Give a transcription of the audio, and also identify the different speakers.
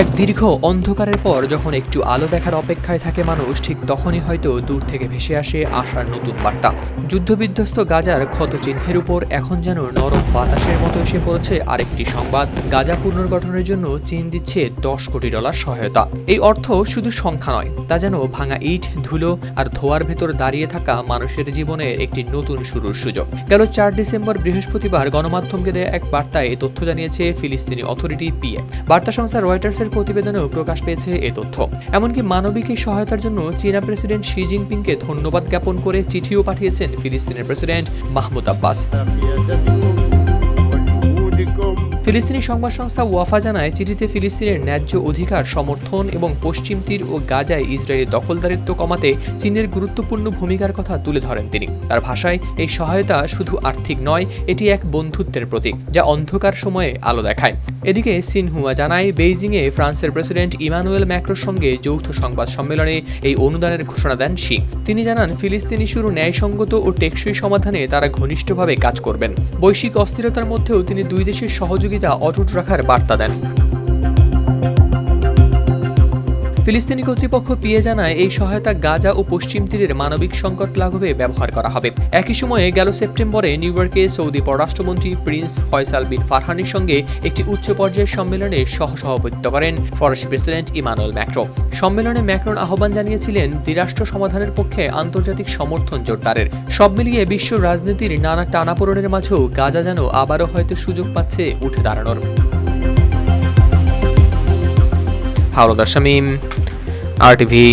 Speaker 1: এক দীর্ঘ অন্ধকারের পর যখন একটু আলো দেখার অপেক্ষায় থাকে মানুষ, ঠিক তখনই হয়তো দূর থেকে ভেসে আসে আসার নতুন বার্তা। যুদ্ধবিধ্বস্ত গাজার ক্ষত চিহ্নের উপর এখন যেন নরম বাতাসের মতো এসে পড়েছে আরেকটি সংবাদ। গাজা পুনর্গঠনের জন্য চীন দিচ্ছে দশ কোটি ডলার সহায়তা। এই অর্থ শুধু সংখ্যা নয়, তা যেন ভাঙা ইট, ধুলো আর ধোয়ার ভেতর দাঁড়িয়ে থাকা মানুষের জীবনের একটি নতুন শুরুর সুযোগ। গেল চার ডিসেম্বর বৃহস্পতিবার গণমাধ্যমকে দেয়া এক বার্তায় তথ্য জানিয়েছে ফিলিস্তিনি অথরিটি পিএ বার্তা সংস্থা রয়টার্সের সরকারের প্রতিবেদনেও প্রকাশ পেয়েছে এ তথ্য। এমনকি মানবিক এই সহায়তার জন্য চীনা প্রেসিডেন্ট শি জিনপিংকে ধন্যবাদ জ্ঞাপন করে চিঠিও পাঠিয়েছেন ফিলিস্তিনের প্রেসিডেন্ট মাহমুদ আব্বাস। ফিলিস্তিনি সংবাদ সংস্থা ওয়াফা জানায়, চিঠিতে ফিলিস্তিনের ন্যায্য অধিকার, সমর্থন এবং পশ্চিম তীর ও গাজায় ইসরায়েলের দখলদারিত্ব কমাতে চীনের গুরুত্বপূর্ণ ভূমিকার কথা তুলে ধরেন তিনি। তার ভাষায়, এই সহায়তা শুধু আর্থিক নয়, এটি এক বন্ধুত্বের প্রতীক, যা অন্ধকার সময়ে আলো দেখায়। এদিকে সিনহুয়া জানায়, বেইজিংয়ে ফ্রান্সের প্রেসিডেন্ট ইমানুয়েল ম্যাক্রোর সঙ্গে যৌথ সংবাদ সম্মেলনে এই অনুদানের ঘোষণা দেন শি। তিনি জানান, ফিলিস্তিনি শুরু ন্যায়সঙ্গত ও টেকসই সমাধানে তারা ঘনিষ্ঠভাবে কাজ করবেন। বৈশ্বিক অস্থিরতার মধ্যেও তিনি দুই দেশের সহযোগিতা অটুট রাখার বার্তা দেন। ফিলিস্তিনি কর্তৃপক্ষ পিএ জানায়, এই সহায়তা গাজা ও পশ্চিম তীরের মানবিক সংকট লাঘবে ব্যবহার করা হবে। একই সময়ে গেল সেপ্টেম্বরে নিউ ইয়র্কে সৌদি পররাষ্ট্রমন্ত্রী প্রিন্স ফয়সাল বিন ফারহানির সঙ্গে একটি উচ্চ পর্যায়ের সম্মেলনে সহসভাপতিত্ব করেন ফরাসি প্রেসিডেন্ট ইমানুয়েল ম্যাক্রো। সম্মেলনে ম্যাক্রন আহ্বান জানিয়েছিলেন, দ্বিরাষ্ট্র সমাধানের পক্ষে আন্তর্জাতিক সমর্থন জোরদারের। সব মিলিয়ে বিশ্ব রাজনীতির নানা টানাপোড়নের মাঝেও গাজা যেন আবারও হয়তো সুযোগ পাচ্ছে উঠে দাঁড়ানোর। হাওলাদার শামীম। আর টিভি